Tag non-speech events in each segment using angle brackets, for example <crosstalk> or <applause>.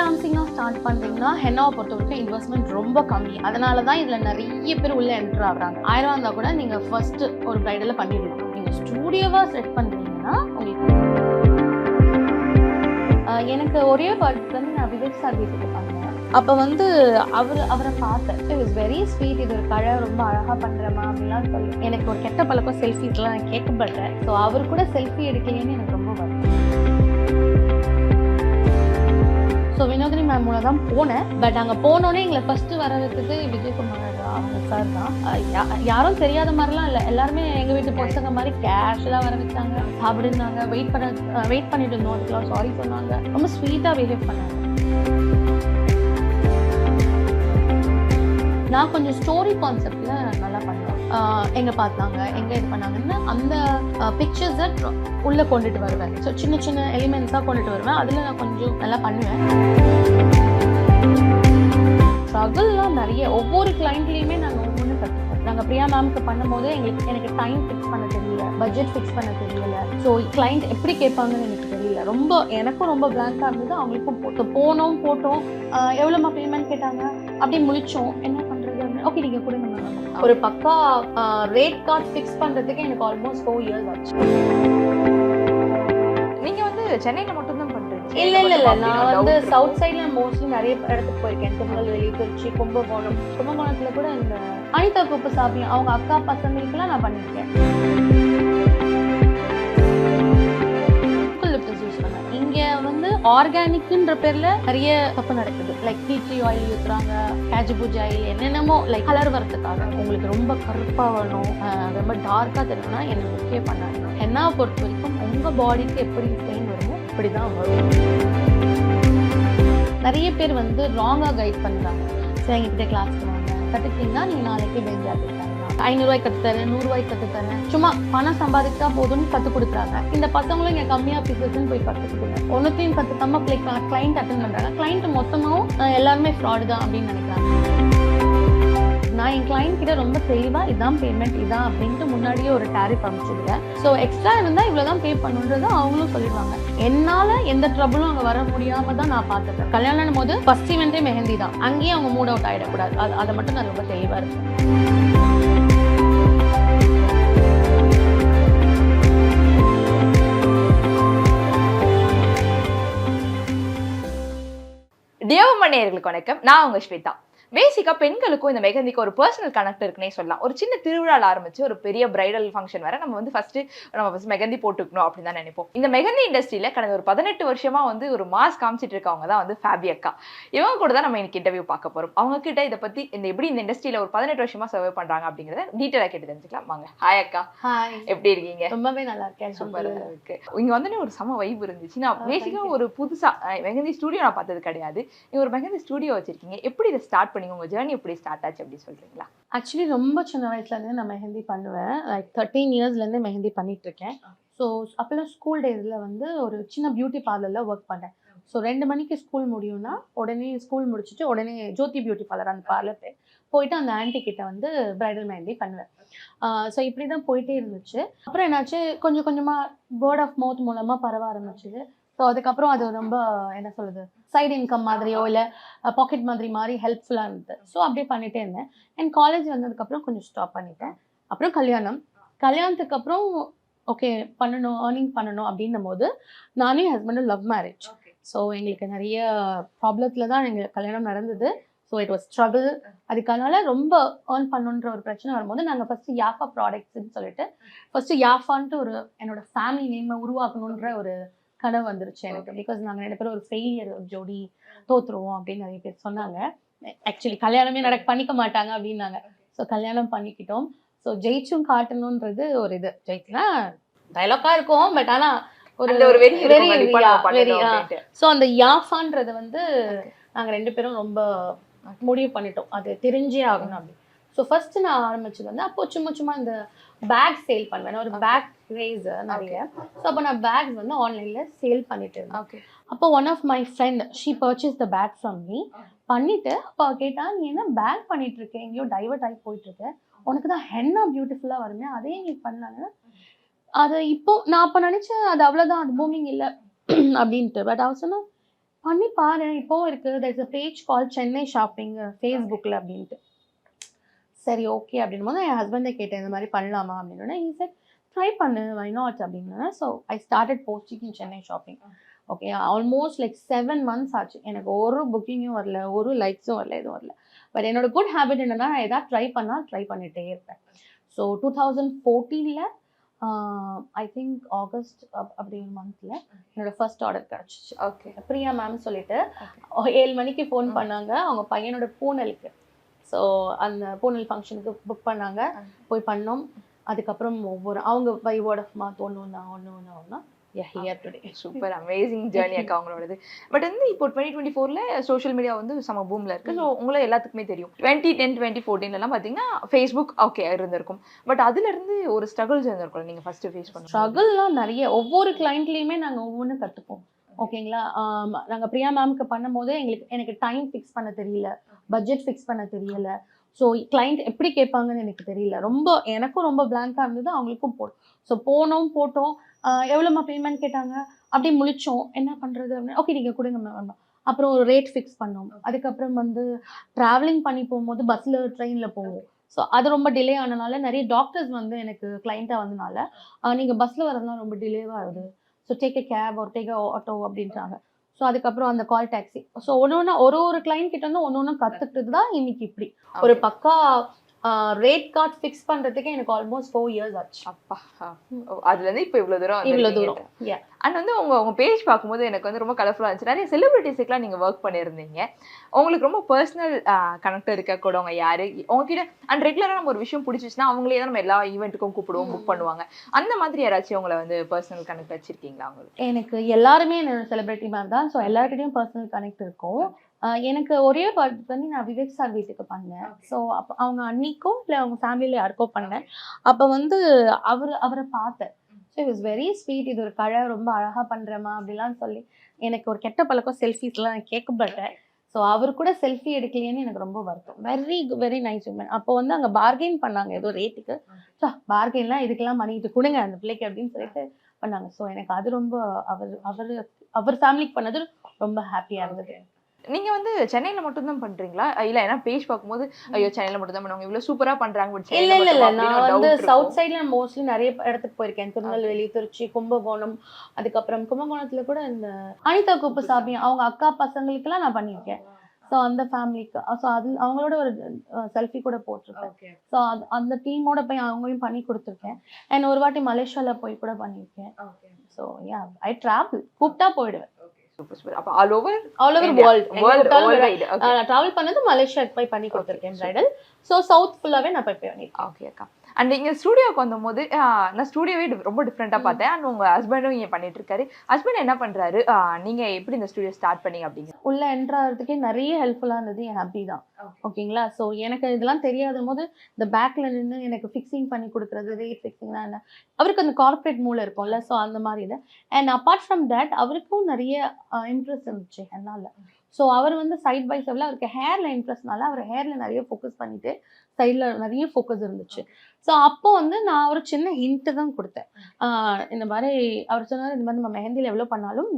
ஃப்ரீலான்சிங்காக start பண்ணுறீங்கன்னா ஹென்னாவை பொறுத்த வரைக்கும் இன்வெஸ்ட்மெண்ட் ரொம்ப கம்மி. அதனால தான் இதில் நிறைய பேர் உள்ளே என்ட்ரு ஆகுறாங்க. ஆயிரம் இருந்தால் கூட நீங்கள் ஃபர்ஸ்ட் ஒரு ப்ரைடலில் பண்ணிடலாம். நீங்கள் ஸ்டூடியோவாக செட் பண்ணுறீங்கன்னா உங்களுக்கு எனக்கு ஒரே பர்த் வந்து நான் விவேக் சார் வீட்டுக்கு பண்ணேன் அப்போ வந்து அவர் அவரை பார்த்தேன் இட் இஸ் வெரி ஸ்வீட் இது ஒரு கழை ரொம்ப அழகாக பண்ணுறமா அப்படிலாம் சொல்லி எனக்கு ஒரு கெட்ட பழக்கம் செல்ஃபிஸ்லாம் நான் கேட்கப்பட்டேன் ஸோ அவர் கூட செல்ஃபி எடுக்கலைன்னு எனக்கு ஸோ வினோதினி மேம் மூலம் தான் போனேன். பட் அங்கே போனோடனே எங்களை ஃபர்ஸ்ட் வர வச்சது விஜயகுமார் அவங்க சார் தான். யா- யாரும் தெரியாத மாதிரிலாம் இல்லை. எல்லாருமே எங்கள் வீட்டு பசங்க மாதிரி கேஷுவலாக வர வச்சாங்க. சாப்பிடுனாங்க. வெயிட் பண்ண வெயிட் பண்ணிட்டு இருந்தோம். அதுக்கெல்லாம் சாரி சொன்னாங்க. ரொம்ப ஸ்வீட்டாக பிஹேவ் பண்ணாங்க. நான் கொஞ்சம் ஸ்டோரி கான்செப்டில் எங்கே பார்த்தாங்க எங்கே இது பண்ணாங்கன்னு அந்த பிக்சர்ஸை உள்ளே கொண்டுட்டு வருவேன். ஸோ சின்ன சின்ன எலிமெண்ட்ஸாக கொண்டுட்டு வருவேன். அதில் நான் கொஞ்சம் நல்லா பண்ணுவேன். ஸ்ட்ரகிள்லாம் நிறைய ஒவ்வொரு கிளைண்ட்லேயுமே நாங்கள் ஒவ்வொன்று கற்றுப்போம் நாங்கள் பிரியா மேம்க்கு பண்ணும்போது எங்களுக்கு எனக்கு டைம் ஃபிக்ஸ் பண்ண தெரியல பட்ஜெட் ஃபிக்ஸ் பண்ண தெரியல. ஸோ கிளைண்ட் எப்படி கேட்பாங்கன்னு எனக்கு தெரியல. ரொம்ப எனக்கும் ரொம்ப பிளாங்காக இருந்தது. அவங்களுக்கும் போட்டோம் போனோம் போட்டோம். எவ்வளோமா பேமெண்ட் கேட்டாங்க? அப்படியே முழிச்சோம். என்ன ஓகே நீங்கள் கொடுங்க ma'am. ஒரு பக்கா ரேட் கார்டு ஃபிக்ஸ் பண்ணுறதுக்கு எனக்கு ஆல்மோஸ்ட் ஃபோர் இயர்ஸ் ஆச்சு. நீங்க வந்து சென்னையில மட்டும் தான் பண்றீங்க. இல்ல இல்ல இல்ல. நான் வந்து சவுத் சைட்ல மோஸ்ட்லி நிறைய இடத்துக்கு போயிருக்கேன். திருநெல்வேலி திருச்சி கும்பகோணம் கும்பகோணத்துல கூட இந்த அனிதா குப்பு சாமி அவங்க அக்கா பசங்களுக்குலாம் நான் பண்ணியிருக்கேன். ஆர்கானிக்ன்ற பேர்ல நிறைய தப்பு நடக்குது. லைக் டீ ஆயில் ஊத்துறாங்க கேஜு பூஜ் ஆயில் என்னென்னமோ லைக் கலர் வரதுக்காக உங்களுக்கு ரொம்ப கருப்பா வேணும். ரொம்ப டார்க்கா தெரியணும்னா எனக்கு முக்கிய பண்ணாங்க என்ன பொறுத்த வரைக்கும் உங்க பாடிக்கு எப்படி பெயின் வருமோ அப்படிதான் வரும். நிறைய பேர் வந்து ராங்கா கைட் பண்றாங்க. சரி எங்ககிட்ட கிளாஸ் வாங்க. கத்துக்கிட்டீங்கன்னா நீங்க நாளைக்கு பெஞ்சா தரலாம் ஐநூறுரூவாய்க்கு கத்து தரேன் நூறுரூவாய்க்கு கற்றுத்தரேன் தரேன். சும்மா பணம் சம்பாதிச்சா போதும்னு கற்றுக் கொடுக்குறாங்க இந்த பசங்களும் இங்கே கம்மியாக பீசஸ்ன்னு போய் கத்துக்கிட்டுங்க ஒன்னுத்தையும் பிளே கிளைண்ட் அட்டன் பண்ணுறாங்க கிளைண்ட் மொத்தமாகவும் எல்லாருமே ஃப்ராடு தான் அப்படின்னு நினைக்கிறாங்க. நான் என் கிளைண்ட் கிட்ட ரொம்ப தெளிவா இதான் பேமெண்ட் இதான் அப்படின்ட்டு முன்னாடியே ஒரு டேரிஃப் அனுப்பிச்சிருக்கேன் ஸோ எக்ஸ்ட்ரா இருந்தா இவ்வளவுதான் பே பண்ணுன்றது அவங்களும் சொல்லிடுவாங்க. என்னால எந்த ட்ரபிளும் அங்க வர முடியாம தான் நான் பார்த்துட்டேன் கல்யாணம் போது ஃபர்ஸ்ட் இவெண்ட்டே மெஹந்தி தான். அங்கேயும் அவங்க மூட் அவுட் ஆயிடக்கூடாது. அது அதை மட்டும் நான் ரொம்ப தெளிவா இருக்கேன். நேயர்களுக்கு வணக்கம். நான் உங்க ஸ்வேதா. பேசிக்கா பெண்களுக்கும் இந்த மெகந்திக்கு ஒரு பர்சனல் கனெக்ட் இருக்குன்னே சொல்லலாம். ஒரு சின்ன திருவிழால ஆரம்பிச்சு ஒரு பெரிய பிரைடல் ஃபங்க்ஷன் வர நம்ம வந்து ஃபர்ஸ்ட் நம்ம ஃபர்ஸ்ட் மெகந்தி போட்டுக்கணும் அப்படின்னு தான் நினைப்போம். இந்த மெகந்தி இண்டஸ்ட்ரியில கடந்த ஒரு பதினெட்டு வருஷமா வந்து ஒரு மாஸ் காமிச்சிட்டு இருக்கவங்க தான் வந்து ஃபேபி அக்கா. இவங்க கூட தான் நம்ம இன்னைக்கு இன்டர்வியூ பார்க்க போறோம். அவங்க கிட்ட இதை பத்தி இந்த எப்படி இந்த இண்டஸ்ட்ரியில ஒரு பதினெட்டு வருஷமா சர்வே பண்றாங்க அப்படிங்கறத டீட்டெயிலா கேட்டு தெரிஞ்சுக்கலாம். வாங்க. ஹாய் அக்கா. ஹாய் எப்படி இருக்கீங்க? ரொம்பவே நல்லா இருக்கேன். சூப்பரா இருக்கு. இங்க வந்து ஒரு செம வைப் இருந்துச்சு. நான் பேசிக்கா thank you. ஒரு புதுசா மெஹந்தி ஸ்டுடியோ நான் பார்த்தது கிடையாது. நீங்க ஒரு மெஹந்தி ஸ்டுடியோ வச்சிருக்கீங்க. எப்படி இதை ஸ்டார்ட் நீங்கள் உங்கள் ஜேர்னி எப்படி ஸ்டார்ட் ஆச்சு அப்படி சொல்கிறீங்களா ஆக்சுவலி ரொம்ப சின்ன வயசுலேருந்தே நான் மெஹந்தி பண்ணுவேன். லைக் தேர்ட்டீன் இயர்ஸ்லேருந்து மெஹந்தி பண்ணிட்டு இருக்கேன். ஸோ அப்போல்லாம் ஸ்கூல் டேஸில் வந்து ஒரு சின்ன பியூட்டி பார்லரில் ஒர்க் பண்ணேன். ஸோ ரெண்டு மணிக்கு ஸ்கூல் முடியும்னா உடனே ஸ்கூல் முடிச்சுட்டு உடனே ஜோதி பியூட்டி பார்லர் அந்த பார்லர் போய் போயிட்டு அந்த ஆன்டி கிட்ட வந்து பிரைடல் மெஹந்தி பண்ணுவேன். ஸோ இப்படி தான் போயிட்டே இருந்துச்சு. அப்புறம் என்னாச்சு? கொஞ்சம் கொஞ்சமாக வேர்ட் ஆஃப் மவுத் மூலமாக பரவ ஆரம்பிச்சுது. ஸோ அதுக்கப்புறம் அது ரொம்ப என்ன சொல்கிறது சைடு இன்கம் மாதிரியோ இல்லை பாக்கெட் மாதிரி மாதிரி ஹெல்ப்ஃபுல்லாக இருந்தது. ஸோ அப்படியே பண்ணிட்டே இருந்தேன். அண்ட் காலேஜ் வந்ததுக்கப்புறம் கொஞ்சம் ஸ்டாப் பண்ணிட்டேன். அப்புறம் கல்யாணம். கல்யாணத்துக்கு அப்புறம் ஓகே பண்ணணும் ஏர்னிங் பண்ணணும் அப்படின்னும் போது நானே ஹஸ்பண்டும் லவ் மேரேஜ் ஸோ எங்களுக்கு நிறைய ப்ராப்ளத்தில் தான் எங்களுக்கு கல்யாணம் நடந்தது. ஸோ இட் வாஸ் ஸ்ட்ரகிள் அதுக்கானால ரொம்ப ஏர்ன் பண்ணுன்ற ஒரு பிரச்சனை வரும்போது நாங்கள் ஃபஸ்ட்டு யாஃபா ப்ராடக்ட்ஸ்ன்னு சொல்லிட்டு ஃபஸ்ட்டு யாஃபான்ட்டு ஒரு என்னோட ஃபேமிலி நேமை உருவாக்கணுன்ற ஒரு கனவு வந்துருச்சு எனக்கு. பிகாஸ் நாங்கள் ரெண்டு பேரும் ஒரு ஃபெயிலியர் ஜோடி தோத்துருவோம் அப்படின்னு நிறைய பேர் சொன்னாங்க. ஆக்சுவலி கல்யாணமே நடக்க பண்ணிக்க மாட்டாங்க அப்படின்னாங்க. ஸோ கல்யாணம் பண்ணிக்கிட்டோம். ஸோ ஜெயிச்சும் காட்டணுன்றது ஒரு இது. ஜெயிச்சுனா டைலாக்கா இருக்கும் பட் ஆனா ஒரு ஒரு yeah. அப்படின்ட்டு. ஸோ அந்த யாஃபான்றது வந்து நாங்க ரெண்டு பேரும் ரொம்ப முடிவு பண்ணிட்டோம். அது தெரிஞ்சே ஆகணும் அப்படி. ஸோ ஃபர்ஸ்ட் நான் ஆரம்பிச்சது வந்து அப்போ சும்மா சும்மா இந்த பேக் சேல் பண்ணுவேன். ஒரு பேக் ரேஸ் நிறைய. ஸோ அப்போ நான் பேக்ஸ் வந்து ஆன்லைன்ல சேல் பண்ணிட்டு இருந்தேன். Okay. அப்போ one of my friend she purchase the bag from me பண்ணிட்டு அப்போ அவ கேட்டா நீ என்ன பேக் பண்ணிட்டு இருக்க? எங்கேயோ டைவர்ட் ஆகி போயிட்டு இருக்க. உனக்கு தான் ஹென்னா பியூட்டிஃபுல்லா வருமே. அதே நீ பண்ணாங்க அது இப்போ நான் அப்போ நினைச்சேன் அது அவ்வளோதான் அது பூமிங் இல்லை <clears throat> அப்படின்ட்டு. பட் அவ சொன்னா பண்ணி பாரு இப்போவும் இருக்கு. There's a page call Chennai shopping ஃபேஸ்புக்கில் அப்படின்ட்டு. சரி ஓகே அப்படின்னும் போது என் ஹஸ்பண்டை கேட்டேன் இந்த மாதிரி பண்ணலாமா? அப்படின்னு ஈ said ட்ரை பண்ணு வை நாட் அப்படின்னா so I started posting in Chennai shopping okay almost like seven months ஆச்சு. எனக்கு ஒரு புக்கிங்கும் வரல ஒரு லைக்ஸும் வரல எதுவும் வரல. பட் என்னோட குட் ஹேபிட் என்னன்னா நான் எதாவது ட்ரை பண்ணால் ட்ரை பண்ணிட்டே இருப்பேன். ஸோ டூ தௌசண்ட் ஃபோர்டீனில் ஐ திங்க் ஆகஸ்ட் அப்படி ஒரு மந்த்தில் என்னோட ஃபர்ஸ்ட் ஆர்டர் கிடச்சிச்சு. ஓகே பிரியா மேம் சொல்லிட்டு ஏழு மணிக்கு ஃபோன். பண்ணாங்க. அவங்க பையனோட பூனலுக்கு. ஸோ அந்த பூனல் ஃபங்க்ஷனுக்கு புக் பண்ணாங்க. போய் பண்ணோம். அதுக்கப்புறம் ஒவ்வொரு அவங்க பை வேர்ட் ஆஃப் மவுத் ஒன்று ஒன்றா ஒன்று ஒன்று ஒன்றா சூப்பர் அமேசிங் ஜேர்னி அக்கா உங்களோடது. பட் வந்து இப்போ டுவெண்ட்டி டுவெண்ட்டி ஃபோர்ல சோஷியல் மீடியா வந்து சம பூம்ல இருக்கு. ஸோ உங்களை எல்லாத்துக்குமே தெரியும். டுவெண்ட்டி டென் டுவெண்ட்டி ஃபோர்டீன்லாம் பார்த்தீங்கன்னா ஃபேஸ்புக் ஓகே இருந்திருக்கும். பட் அதுல இருந்து ஒரு ஸ்ட்ரகிள்ஸ் இருந்திருக்கும் நீங்க ஃபர்ஸ்ட் ஃபேஸ் பண்ணுங்க ஸ்ட்ரகிள்லாம் நிறைய. ஒவ்வொரு கிளைண்ட்லேயுமே நாங்கள் ஒவ்வொன்றும் கற்றுப்போம் ஓகேங்களா? நாங்கள் பிரியா மேம்க்கு பண்ணும்போது எங்களுக்கு எனக்கு டைம் ஃபிக்ஸ் பண்ண தெரியல. பட்ஜெட் ஃபிக்ஸ் பண்ண தெரியல. ஸோ கிளைண்ட் எப்படி கேட்பாங்கன்னு எனக்கு தெரியல. ரொம்ப எனக்கும் ரொம்ப பிளாங்காக இருந்தது அவங்களுக்கும் போடும் ஸோ போனோம் போட்டோம். ஆஹ் எவ்வளோம்மா பேமெண்ட் கேட்டாங்க? அப்படியே முழிச்சோம். என்ன பண்ணுறது அப்படின்னு ஓகே நீங்கள் கொடுங்க மேம் அப்புறம் ஒரு ரேட் ஃபிக்ஸ் பண்ணோம். அதுக்கப்புறம் வந்து ட்ராவலிங் பண்ணி போகும்போது பஸ்ஸில் ட்ரெயினில் போவோம். ஸோ அது ரொம்ப டிலே ஆனனால நிறைய டாக்டர்ஸ் வந்து எனக்கு கிளைண்ட்டாக வந்தனால நீங்கள் பஸ்ஸில் வரதுலாம் ரொம்ப டிலேவாக ஆகுது. ஸோ டேக் எ கேப் ஒரு டேக் ஆட்டோ அப்படின்றாங்க. ஸோ அதுக்கப்புறம் அந்த கால் டாக்ஸி ஸோ ஒன்று ஒன்று ஒரு ஒரு கிளைண்ட் கிட்ட இருந்து ஒன்று ஒன்று கற்றுக்கிட்டு தான் இன்னைக்கு இப்படி. ஒரு பக்கா ரேட் கார்டு ஃபிக்ஸ் பண்ணுறதுக்கு எனக்கு ஆல்மோஸ்ட் ஃபோர் இயர்ஸ் ஆச்சு. அப்பா அதுல இருந்து இப்போ இவ்வளவு தூரம் இவ்வளோ. தூரம். அண்ட் வந்து உங்க உங்க பேஜ் பார்க்கும்போது எனக்கு வந்து ரொம்ப கலர்ஃபுல்லாக இருந்துச்சு. நிறைய செலிபிரிட்டிஸுக்குலாம் நீங்க ஒர்க் பண்ணியிருந்தீங்க. உங்களுக்கு ரொம்ப பர்சனல் கனெக்ட் இருக்க கூடவங்க யாரு? உங்ககிட்ட அண்ட் ரெகுலரா நம்ம ஒரு விஷயம் பிடிச்சிச்சுன்னா அவங்களே தான் நம்ம எல்லா ஈவெண்ட்டுக்கும் கூப்பிடுவோம் புக் பண்ணுவாங்க. அந்த மாதிரி யாராச்சும் உங்களை வந்து பர்சனல் கனெக்ட் வச்சிருக்கீங்களா உங்களுக்கு? எனக்கு எல்லாருமே செலிபிரிட்டி மேம் தான். ஸோ எல்லார்கிட்டையும் பர்சனல் கனெக்ட் இருக்கும். எனக்கு ஒரே பர்த் பண்ணி நான் விவேக் சார் வீட்டுக்கு பண்ணேன். ஸோ அப்போ அவங்க அன்னிக்கோ இல்லை அவங்க ஃபேமிலியில் யாருக்கோ பண்ணேன். அப்போ வந்து அவர் அவரை பார்த்தேன். ஸோ இட் வெரி ஸ்வீட் இது ஒரு கழை ரொம்ப அழகாக பண்ணுறேம்மா அப்படிலாம் சொல்லி எனக்கு ஒரு கெட்ட பழக்கம் செல்ஃபீஸ்லாம் நான் கேட்கப்பட்டேன் ஸோ அவர் கூட செல்ஃபி எடுக்கலையேன்னு எனக்கு ரொம்ப வருத்தம். வெரி வெரி நைஸ் உமன் அப்போ வந்து அங்கே பார்கெயின் பண்ணாங்க ஏதோ ரேட்டுக்கு ஸோ பார்கெயின்லாம் இதுக்கெல்லாம் பண்ணிட்டு கொடுங்க அந்த பிள்ளைக்கு அப்படின்னு சொல்லிட்டு பண்ணாங்க. ஸோ எனக்கு அது ரொம்ப அவர் அவர் அவர் ஃபேமிலிக்கு பண்ணது ரொம்ப ஹாப்பியாக இருந்தது. நீங்க வந்து சென்னையில மட்டும் தான் பண்றீங்களா இல்ல ஏன்னா பேஜ் பார்க்கும்போது ஐயோ சென்னையில மட்டும் தான் பண்ணுவாங்க இவ்வளவு சூப்பரா பண்றாங்க but இல்ல இல்ல இல்ல. நான் வந்து. சவுத் சைட்ல மோஸ்ட்லி நிறைய இடத்துக்கு போயிருக்கேன். திருநெல்வேலி திருச்சி கும்பகோணம் அதுக்கப்புறம் கும்பகோணத்துல கூட இந்த அனிதா குப்புசாமி அவங்க அக்கா பசங்களுக்கெல்லாம் நான் பண்ணியிருக்கேன். ஸோ அந்த ஃபேமிலிக்கு ஸோ அது அவங்களோட ஒரு செல்ஃபி கூட போட்டிருப்பேன். ஸோ அது அந்த டீமோட போய் அவங்களையும் பண்ணி கொடுத்துருக்கேன். அண்ட் ஒரு வாட்டி மலேசியால போய் கூட பண்ணியிருக்கேன். ஸோ யா ஐ டிராவல் கூப்பிட்டா போயிடுவேன். அப்ப all over all over world world நான் ட்ராவல் பண்ணது மலேசியாக்கு போய் பண்ணி கொடுத்துருக்கேன் பிரைடல் ஸோ சவுத் ஃபுல்லாவே நான் போய் பண்ணியிருக்கேன். ஓகே அக்கா. அண்ட் இங்க ஸ்டூடியோக்கு வந்தபோது நான் ஸ்டூடியோவே ரொம்ப டிஃப்ரெண்டா பார்த்தேன். அண்ட் உங்க ஹஸ்பண்டும் இங்க பண்ணிட்டு இருக்காரு ஹஸ்பண்ட் என்ன பண்றாரு? ஆஹ், நீங்க எப்படி இந்த ஸ்டூடியோ ஸ்டார்ட் பண்ணீங்க அப்படிங்க? உள்ள என்ட்ரு ஆகிறதுக்கே நிறைய ஹெல்ப்ஃபுல்லாக இருந்தது. என் ஹாப்பி தான். ஓகேங்களா ஸோ எனக்கு இதெல்லாம் தெரியாத போது இந்த பேக்கில் நின்று எனக்கு ஃபிக்ஸிங் பண்ணி கொடுக்குறது ரேட் ஃபிக்ஸிங்னா என்ன? அவருக்கு அந்த கார்ப்பரேட் மூளை இருக்கும்ல ஸோ அந்த மாதிரி இது. அண்ட் அப்பார்ட் ஃப்ரம் தட் அவருக்கும் நிறைய இன்ட்ரெஸ்ட் இருந்துச்சு என்னால். ஸோ அவர் வந்து சைட் பை சைடில் அவருக்கு ஹேரில் இன்ட்ரெஸ்ட்னால அவர் ஹேரில் நிறைய ஃபோக்கஸ் பண்ணிட்டு சைடில் நிறைய ஃபோக்கஸ் இருந்துச்சு. ஸோ அப்போ வந்து நான் ஒரு சின்ன ஹிண்ட்டு தான் கொடுத்தேன். இந்த மாதிரி அவர் சொன்னார் இந்த மாதிரி நம்ம மெஹந்தியில் எவ்வளோ பண்ணாலும்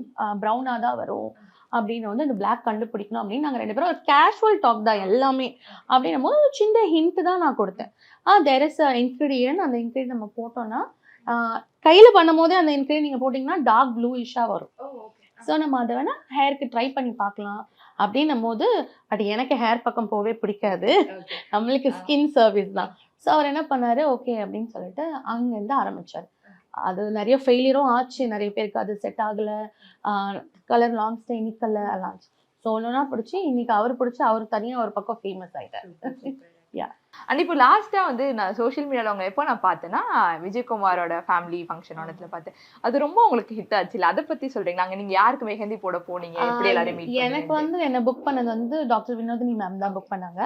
ப்ரௌனாக தான் வரும். அப்படின்னு வந்து இந்த பிளாக் கண்டுபிடிக்கணும். அப்படின்னு நாங்கள் ரெண்டு பேரும் ஒரு கேஷுவல் டாக் தான் எல்லாமே. அப்படின்னும் போது சின்ன ஹிண்ட் தான் நான் கொடுத்தேன். Ah there is a ingredient அந்த இன்க்ரீடியன்ட் நம்ம போட்டோம்னா கையில் பண்ணும் போதே அந்த இன்க்ரீடியன்ட் நீங்கள் போட்டிங்கன்னா டார்க் ப்ளூயிஷாக வரும். ஸோ நம்ம அதை வேணால் ஹேருக்கு ட்ரை பண்ணி பார்க்கலாம். அப்படின்னும் போது அது எனக்கு ஹேர் பக்கம் போகவே பிடிக்காது. நம்மளுக்கு ஸ்கின் சர்வீஸ் தான். ஸோ அவர் என்ன பண்ணாரு? ஓகே அப்படின்னு சொல்லிட்டு அங்கேருந்து ஆரம்பிச்சார். அது நிறைய ஃபெயிலியரும் ஆச்சு. நிறைய பேருக்கு அது செட் ஆகலை. கலர் லாங் ஸ்டே நிக்கல. எல்லாம் ஸோ ஒன்றுனா பிடிச்சி இன்னைக்கு அவர் பிடிச்சி அவர் தனியாக ஒரு பக்கம் ஃபேமஸ் ஆயிட்டார் அண்ட் இப்போ லாஸ்டா வந்து நான் சோஷியல் மீடியால அவங்க எப்போ நான் பார்த்தேன்னா விஜயகுமாரோட ஃபேமிலி ஃபங்க்ஷன் ஒன்றத்துல பார்த்தேன். அது ரொம்ப உங்களுக்கு ஹிட் ஆச்சு இல்ல? அதை பத்தி சொல்றீங்க. அங்க நீங்க யாருக்கு மெஹந்தி போட போனீங்க? எப்படி எல்லாரும் எனக்கு வந்து என்ன புக் பண்ணது வந்து டாக்டர் வினோதினி மேம் தான் புக் பண்ணாங்க.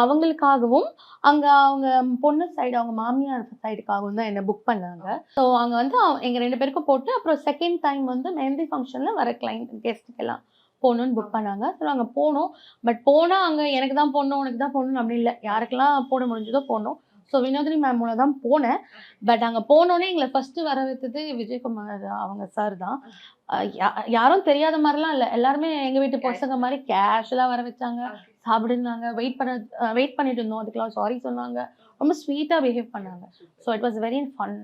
அவங்களுக்காகவும் அங்க அவங்க பொண்ணு சைடு அவங்க மாமியார் சைடுக்காகவும் தான் என்ன புக் பண்ணாங்க. ஸோ அங்க வந்து அவ- எங்க ரெண்டு பேருக்கும் போட்டு அப்புறம் செகண்ட் டைம் வந்து மெஹந்தி ஃபங்க்ஷன்ல வர கிளைண்ட் கெஸ்ட்டுக்கு போகணும்னு புக் பண்ணாங்க. ஸோ நாங்கள் போனோம். பட் போனால் அங்கே எனக்கு தான் போடணும் உனக்கு தான் போடணும் அப்படி இல்லை. யாருக்கெல்லாம் போட முடிஞ்சதோ போடணும். ஸோ வினோதினி மேம் மூலம் தான் போனேன். பட் அங்கே போனோடனே எங்களை ஃபஸ்ட்டு வர வைத்தது விஜயகுமார் அவங்க சார் தான். யாரும் தெரியாத மாதிரிலாம் இல்லை. எல்லாருமே எங்க வீட்டு பசங்க மாதிரி கேஷுவலா வர வச்சாங்க சாப்பிடுனாங்க. வெயிட் பண்ண வெயிட் பண்ணிட்டு இருந்தோம். அதுக்கெல்லாம் சாரி சொன்னாங்க. ரொம்ப ஸ்வீட்டா பிஹேவ் பண்ணாங்க. So it was very fun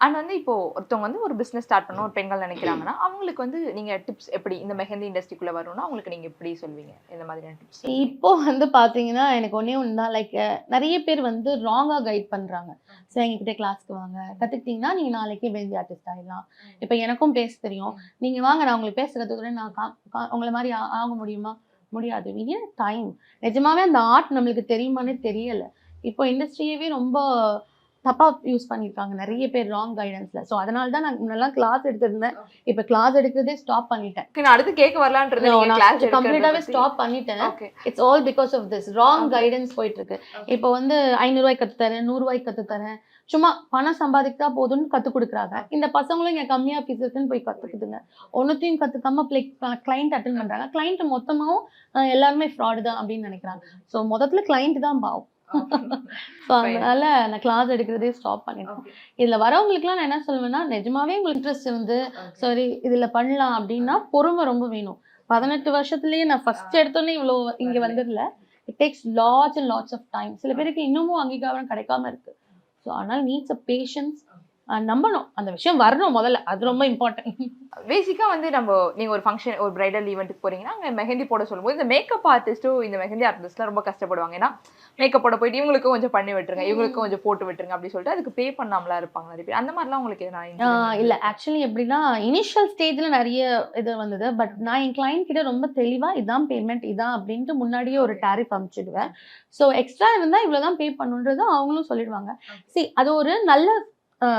and வந்து இப்போ ஒருத்தவங்க வந்து ஒரு பிசினஸ் ஸ்டார்ட் பண்ணணும் ஒரு பெண்கள் நினைக்கிறாங்கன்னா <clears throat> அவங்களுக்கு வந்து நீங்க டிப்ஸ் எப்படி இந்த மெஹந்தி இண்டஸ்ட்ரிக்குள்ள வரணும்னா அவங்களுக்கு நீங்க எப்படி சொல்வீங்க? இந்த மாதிரியான டிப்ஸ் இப்போ வந்து பாத்தீங்கன்னா எனக்கு ஒண்ணே ஒன்று தான் லைக் நிறைய பேர் வந்து ராங்காக கைட் பண்றாங்க. ஸோ எங்ககிட்ட கிளாஸ்க்கு வாங்க. கத்துக்கிட்டீங்கன்னா நீங்க நாளைக்கே மெஹந்தி ஆர்டிஸ்ட் ஆயிடலாம். இப்போ எனக்கும் பேச தெரியும். நீங்க வாங்க நான் உங்களுக்கு பேச கத்துக்கிறேன் நான் உங்களை மாதிரி ஆக முடியுமா? முடியாது. வின் டைம் நிஜமாவே அந்த ஆர்ட் நம்மளுக்கு தெரியுமானே தெரியல. இப்போ இண்டஸ்ட்ரியவே ரொம்ப தப்பா யூஸ் பண்ணியிருக்காங்க நிறைய பேர் ராங் கைடன்ஸ்ல ஸோ அதனால தான் நான் முன்னெல்லாம் கிளாஸ் எடுத்திருந்தேன். இப்போ கிளாஸ் எடுக்கிறதே ஸ்டாப் பண்ணிட்டேன். நான் அடுத்து கேட்க வரலான்றது கிளாஸ் கம்ப்ளீட்டாவே ஸ்டாப் பண்ணிட்டேன். It's all because of this wrong. Guidance போயிட்டு இருக்கு இப்போ வந்து ஐநூறுரூவாய்க்கு கத்து தரேன் நூறுரூவாய்க்கு கத்து தரேன் சும்மா பணம் சம்பாதித்தா போதும்னு கத்து கொடுக்குறாங்க. இந்த பசங்களும் இங்க கம்மியா ஃபீஸ் இருக்குன்னு போய் கத்துக்குதுங்க. ஒன்னுத்தையும் கத்துக்காம பிளே கிளைண்ட் அட்டன் பண்றாங்க. கிளைண்ட் மொத்தமாவும் அஹ், எல்லாருமே ஃப்ராடு தான் அப்படின்னு நினைக்கிறாங்க. ஸோ மொத்தத்துல கிளைண்ட் தான் பாவம். ஸோ அதனால நான் கிளாஸ் எடுக்கிறதே ஸ்டாப் பண்ணிட்டேன் இதுல வரவங்களுக்குலாம் நான் என்ன சொல்லுவேன்னா நிஜமாவே உங்களுக்கு இன்ட்ரெஸ்ட் இருந்து சரி இதுல பண்ணலாம் அப்படின்னா பொறுமை ரொம்ப வேணும். பதினெட்டு வருஷத்துலயே நான் ஃபர்ஸ்ட் எடுத்தோன்னே இவ்வளோ இங்க வந்துடல it takes lots and lots of time சில பேருக்கு இன்னமும் அங்கீகாரம் கிடைக்காம இருக்கு. ஸோ அதனால நீட்ஸ் அ பேஷன்ஸ் நம்பணும். அந்த விஷயம் வரணும் முதல்ல. அது ரொம்ப இம்பார்ட்டன்ட் பேசிக்கா வந்து நம்ம நீங்க ஒரு ஃபங்க்ஷன் ஒரு பிரைடல் ஈவெண்ட்டுக்கு போறீங்கன்னா அங்க மெஹந்தி போட சொல்லும்போது இந்த மேக்கப் ஆர்டிஸ்ட்டும் இந்த மெஹந்தி ஆர்டிஸ்ட்லாம் ரொம்ப கஷ்டப்படுவாங்க. ஏன்னா மேக்கப் போட போயிட்டு இவங்களுக்கும் கொஞ்சம் பண்ணி விட்டுருங்க இவங்களுக்கும் கொஞ்சம் போட்டு விட்டுருங்க அப்படி சொல்லிட்டு அதுக்கு பே பண்ணாமலாம் இருப்பாங்க நிறைய பேர். அந்த மாதிரிலாம் உங்களுக்கு நான் இல்ல. ஆக்சுவலி எப்படின்னா இனிஷியல் ஸ்டேஜ்ல நிறைய இது வந்தது. பட் நான் என் கிளைண்ட் கிட்ட ரொம்ப தெளிவா இதான் பேமெண்ட் இதான் அப்படின்ட்டு முன்னாடியே ஒரு டாரிஃப் அனுப்பிச்சிடுவேன் ஸோ எக்ஸ்ட்ரா இருந்தா இவ்வளவுதான் பே பண்ணுன்றது அவங்களும் சொல்லிடுவாங்க. சி அது ஒரு நல்ல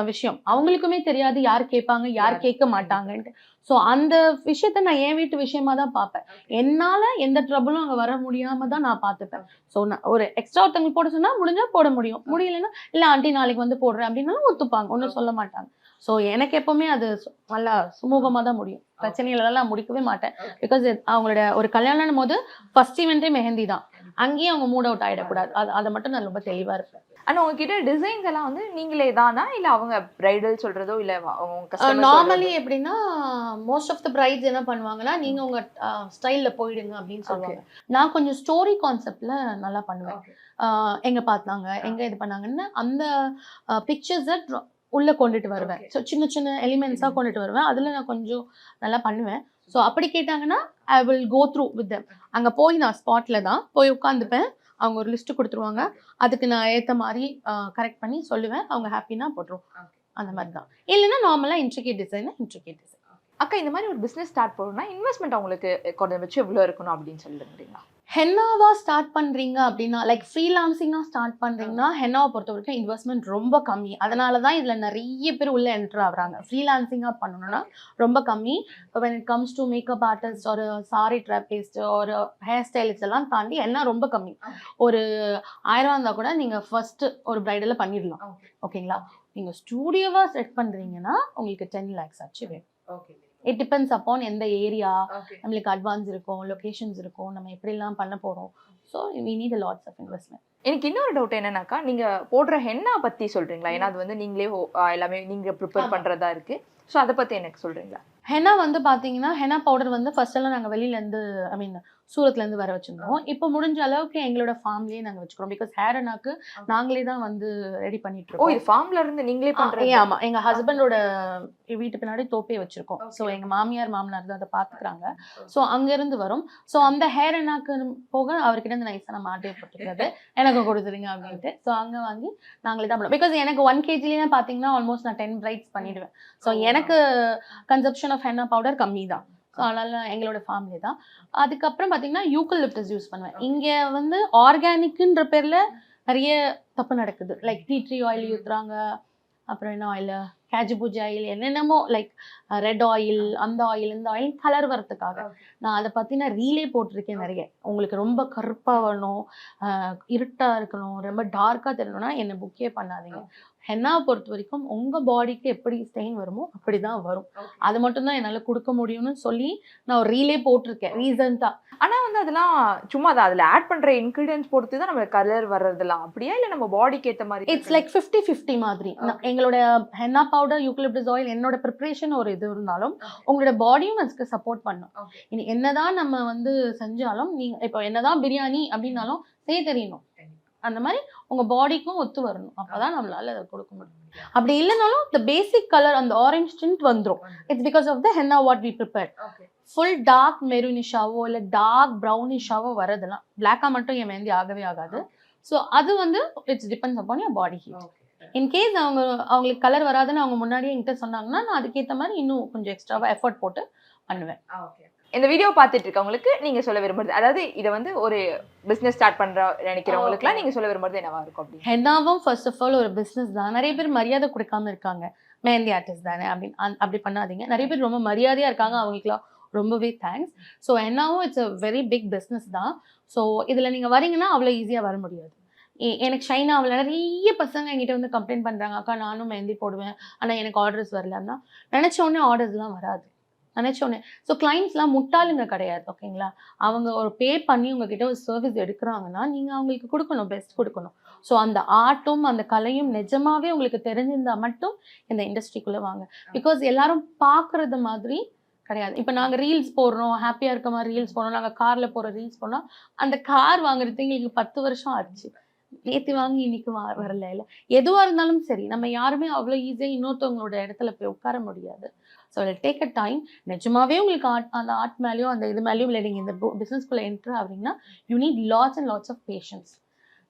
விஷயம். அவங்களுக்குமே தெரியாது யார் கேட்பாங்க யார் கேட்க மாட்டாங்கன்ட்டு. ஸோ அந்த விஷயத்த நான் என் வீட்டு விஷயமா தான் பார்ப்பேன். என்னால எந்த ட்ரபிளும் அங்க வர முடியாம தான் நான் பார்த்துப்பேன். ஸோ நான் ஒரு எக்ஸ்ட்ரா ஒருத்தவங்க போட சொன்னா முடிஞ்சா போட முடியும். முடியலன்னா இல்ல ஆண்டி நாளைக்கு வந்து போடுறேன். அப்படின்னாலும் ஒத்துப்பாங்க. ஒன்றும் சொல்ல மாட்டாங்க. ஸோ எனக்கு எப்பவுமே அது நல்லா சுமூகமாக தான் முடியும். பிரச்சனைகளெல்லாம் முடிக்கவே மாட்டேன். பிகாஸ் அவங்களோட ஒரு கல்யாணம் போது ஃபர்ஸ்ட் ஈவெண்ட்டே மெஹந்தி தான். அங்கேயும் அவங்க மூட் அவுட் ஆயிடக்கூடாது. அது அதை மட்டும் நான் ரொம்ப தெளிவா இருப்பேன். ஆனா உங்ககிட்ட டிசைன்ஸ் எல்லாம் வந்து நீங்களே தானா? இல்ல அவங்க பிரைடல் சொல்றதோ இல்ல நார்மலி எப்படின்னா மோஸ்ட் ஆஃப் த பிரைட்ஸ் என்ன பண்ணுவாங்கன்னா நீங்க உங்க ஸ்டைல்ல போயிடுங்க அப்படின்னு சொல்லுவாங்க. நான் கொஞ்சம் ஸ்டோரி கான்செப்ட்ல நல்லா பண்ணுவேன். எங்க பார்த்தாங்க எங்க இது பண்ணாங்கன்னு அந்த பிக்சர்ஸை உள்ள கொண்டுட்டு வருவேன். ஸோ சின்ன சின்ன எலிமெண்ட்ஸாக கொண்டுட்டு வருவேன். அதில் நான் கொஞ்சம் நல்லா பண்ணுவேன். ஸோ அப்படி கேட்டாங்கன்னா I will go through with them அங்கே போய் நான் ஸ்பாட்டில் தான் போய் உட்காந்துப்பேன். அவங்க ஒரு லிஸ்ட் கொடுத்துருவாங்க. அதுக்கு நான் ஏற்ற மாதிரி கரெக்ட் பண்ணி சொல்லுவேன். அவங்க ஹாப்பினா போட்டுருவோம் அந்த மாதிரி தான். இல்லைன்னா நார்மலாக இன்ட்ரிகேட் டிசைன் இன்ட்ரிகேட் டிசைன் அக்கா இந்த மாதிரி ஒரு பிசினஸ் ஸ்டார்ட் பண்ணணும்னா இன்வெஸ்ட்மெண்ட் அவங்களுக்கு குறைஞ்சபட்சம் எவ்வளவு இருக்கணும் அப்படின்னு சொல்லிட்டு முடியுங்களா ஹென்னாவா ஸ்டார்ட் பண்றீங்க அப்படின்னா லைக் ஃப்ரீலான்சிங்காக ஸ்டார்ட் பண்றீங்கன்னா ஹென்னாவை பொறுத்த வரைக்கும் இன்வெஸ்ட்மெண்ட் ரொம்ப கம்மி. அதனால தான் இதுல நிறைய பேர் உள்ள என்டர் ஆகுறாங்க. ஃப்ரீலான்சிங்காக பண்ணணும்னா ரொம்ப கம்மி. இப்போ when it comes to makeup artist ஒரு சாரி ட்ராபிஸ்ட் ஒரு ஹேர் ஸ்டைலிஸ்ட் எல்லாம் தாண்டி என்ன ரொம்ப கம்மி. ஒரு ஆயிரம் இருந்தா கூட நீங்க ஃபர்ஸ்ட் ஒரு பிரைடல பண்ணிடலாம். ஓகேங்களா நீங்க ஸ்டூடியோவா செட் பண்றீங்கன்னா உங்களுக்கு டென் லேக்ஸ் ஆச்சு வேணும். இட் டிபெண்ட்ஸ் அப்பான் எந்த ஏரியா நம்மளுக்கு அட்வான்ஸ் இருக்கும் லொகேஷன்ஸ் இருக்கும் நம்ம எப்படிலாம் பண்ண போறோம். So we need lots of investment எனக்கு இன்னொரு டவுட் என்னன்னாக்கா நீங்க போடுற ஹென்னா பத்தி சொல்றீங்களா? ஏன்னா அது வந்து நீங்களே எல்லாமே நீங்க ப்ரிப்பேர் ஆமா. பண்றதா இருக்கு. ஸோ அதை பத்தி எனக்கு சொல்றீங்களா? ஹெனா வந்து பாத்தீங்கன்னா ஹெனா பவுடர் வந்து ஃபர்ஸ்ட் எல்லாம் நாங்க வெளியில இருந்து ஐ மீன் சூரத்ல இருந்து வர வச்சிருந்தோம். இப்போ முடிஞ்ச அளவுக்கு எங்களோட ஃபார்ம்லயே நாங்க வச்சுக்கிறோம். பிகாஸ் ஹேர் ஹெனாக்கு நாங்களே தான் வந்து ரெடி பண்ணிட்டு இருக்கோம். இது ஃபார்ம்ல இருந்து நீங்களே ஆ, பண்றீங்க ஏ, ஆமா. எங்க ஹஸ்பண்டோட வீட்டு பின்னாடி தோப்பே வச்சிருக்கோம். ஸோ எங்க மாமியார் மாமனார் தான் அதை பாத்துக்கிறாங்க. ஸோ அங்க இருந்து வரும். ஸோ அந்த ஹேர் என்னாக்கு போக அவர்கிட்ட இருந்து நைஸா நம்ம ஆட்டே போட்டுக்கிறது. எனக்கு கொடுத்துருங்க அப்படின்ட்டு. ஸோ அங்க வாங்கி நாங்களே தான் பண்ணுவோம். பிகாஸ் எனக்கு ஒன் கேஜிலேயே பாத்தீங்கன்னா ஆல்மோஸ்ட் நான் டென் பிரைட்ஸ் பண்ணிடுவேன். ஸோ எனக்கு கன்சப்ஷன் ஆஃப் ஹென்னா பவுடர் கம்மி தான் ஸோ அதனால எங்களோட ஃபேமிலி தான். அதுக்கப்புறம் பார்த்தீங்கன்னா யூக்கலிப்டஸ் யூஸ் பண்ணுவேன். இங்கே வந்து ஆர்கானிக்குன்ற பேரில் நிறைய தப்பு நடக்குது. லைக் டீ ட்ரீ ஆயில் ஊற்றுறாங்க அப்புறம் என்ன ஆயில் கேஜு பூஜை ஆயில் என்னென்னமோ லைக் ரெட் ஆயில் அந்த ஆயில் இந்த ஆயில் கலர் வரதுக்காக நான் அதை பற்றின ரீலே போட்டிருக்கேன் நிறைய. உங்களுக்கு ரொம்ப கருப்பாக வேணும் ஆஹ் இருட்டா இருக்கணும் ரொம்ப டார்க்காக தெரியணும்னா என்னை புக்கே பண்ணாதீங்க. ஹென்னா பொறுத்த வரைக்கும் உங்கள் பாடிக்கு எப்படி ஸ்டெயின் வருமோ அப்படி தான் வரும் அது மட்டும் தான் என்னால் கொடுக்க முடியும்னு சொல்லி நான் ஒரு ரீலே போட்டிருக்கேன் ரீசெண்டாக ஆனா வந்து அதெல்லாம் சும்மா அதை அதுல ஆட் பண்ற இன்கிரீடியன்ஸ் பொறுத்து தான் நம்ம கலர் வர்றதெல்லாம் அப்படியா? இல்ல நம்ம பாடிக்கு ஏத்த மாதிரி இட்ஸ் லைக் ஃபிஃப்டி ஃபிஃப்டி மாதிரி. எங்களோட ஹென்னா பவுடர் யூக்லிப்டஸ் ஆயில் என்னோட ப்ரிப்ரேஷன் ஒரு இது இருந்தாலும் உங்களோட பாடியும் அதுக்கு சப்போர்ட் பண்ணும். இனி என்னதான் நம்ம வந்து செஞ்சாலும் நீங்க இப்போ என்னதான் பிரியாணி அப்படின்னாலும் செய்ய தெரியணும். அந்த மாதிரி உங்க பாடிக்கும் ஒத்து வரணும். அப்பதான் நம்மளால அதை கொடுக்க முடியும். அப்படி இல்லைனாலும் the பேசிக் கலர் அந்த ஆரஞ்ச் டிண்ட் வந்துரும். It's because of the henna what we prepare full dark மெரூனிஷாவோ இல்லை டார்க் ப்ரௌனிஷாவோ வரதெல்லாம் பிளாக்காக மட்டும் என் மெஹந்தி ஆகவே ஆகாது. ஸோ அது வந்து it's depends upon your body heat in case அவங்க அவங்களுக்கு கலர் வராதுன்னு அவங்க முன்னாடியே என்கிட்ட சொன்னாங்கன்னா நான் அதுக்கேற்ற மாதிரி இன்னும் கொஞ்சம் எக்ஸ்ட்ராவாக எஃபர்ட் போட்டு பண்ணுவேன். இந்த வீடியோ பார்த்துட்டு இருக்கவங்களுக்கு நீங்க சொல்ல விரும்புறது அதாவது இதை வந்து ஒரு பிசினஸ் ஸ்டார்ட் பண்ற நினைக்கிறவங்களுக்குலாம் நீங்க சொல்ல விரும்புறது என்னவா இருக்கும் அப்படின்னு. ஹென்னாவும் ஃபர்ஸ்ட் ஆஃப் ஆல் ஒரு பிஸ்னஸ் தான். நிறைய பேர் மரியாதை கொடுக்காம இருக்காங்க. மெஹந்தி ஆர்டிஸ்ட் தானே அப்படின்னு அப்படி பண்ணாதீங்க. நிறைய பேர் ரொம்ப மரியாதையாக இருக்காங்க. அவங்களுக்குலாம் ரொம்பவே thanks so ஹென்னாவும் it's a very big business தான். ஸோ இதில் நீங்கள் வரீங்கன்னா அவ்வளோ ஈஸியாக வர முடியாது. எனக்கு ஷைனாவில் நிறைய பசங்க என்கிட்ட வந்து கம்ப்ளைண்ட் பண்ணுறாங்க அக்கா நானும் மெஹந்தி போடுவேன். ஆனால் எனக்கு ஆர்டர்ஸ் வரலன்னா நினச்ச உடனே ஆர்டர்ஸ்லாம் வராது. நினச்ச உடனே. ஸோ கிளைண்ட்ஸ்லாம் முட்டாளுங்க கிடையாது ஓகேங்களா அவங்க ஒரு பே பண்ணி உங்ககிட்ட ஒரு சர்வீஸ் எடுக்கிறாங்கன்னா நீங்கள் அவங்களுக்கு கொடுக்கணும் பெஸ்ட் கொடுக்கணும். ஸோ அந்த ஆர்ட்டும் அந்த கலையும் நிஜமாவே உங்களுக்கு தெரிஞ்சிருந்தா மட்டும் இந்த இண்டஸ்ட்ரிக்குள்ளே வாங்க. பிகாஸ் எல்லாரும் பார்க்குறது மாதிரி கிடையாது. இப்போ நாங்கள் ரீல்ஸ் போடுறோம் ஹாப்பியாக இருக்க மாதிரி ரீல்ஸ் போடுறோம். நாங்கள் காரில் போகிற ரீல்ஸ் போனால் அந்த கார் வாங்குறது எங்களுக்கு பத்து வருஷம் ஆச்சு. நேற்று வாங்கி இன்னைக்கு வரல இல்லை. எதுவாக இருந்தாலும் சரி நம்ம யாருமே அவ்வளோ ஈஸியாக இன்னொருத்தவங்களோட இடத்துல போய் உட்கார முடியாது. ஸோ டேக் அ டைம் நிஜமாவே உங்களுக்கு ஆர்ட் அந்த ஆர்ட் மேலேயும் அந்த இது மேலேயும் இல்லை நீங்கள் இந்த பிஸ்னஸ்குள்ளே entry ஆகுறீங்கன்னா you need lots and lots of patience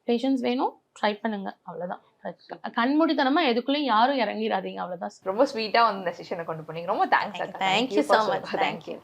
patience வேணும். ட்ரை பண்ணுங்க. அவ்வளோதான் கண்மூடித்தனமா எதுக்குள்ளேயும் யாரும் இறங்கிடாதீங்க அவ்வளோதான் ரொம்ப ஸ்வீட்டா வந்து இந்த செஷனை கொண்டு போனீங்க. ரொம்ப thanks so much. Thank thank you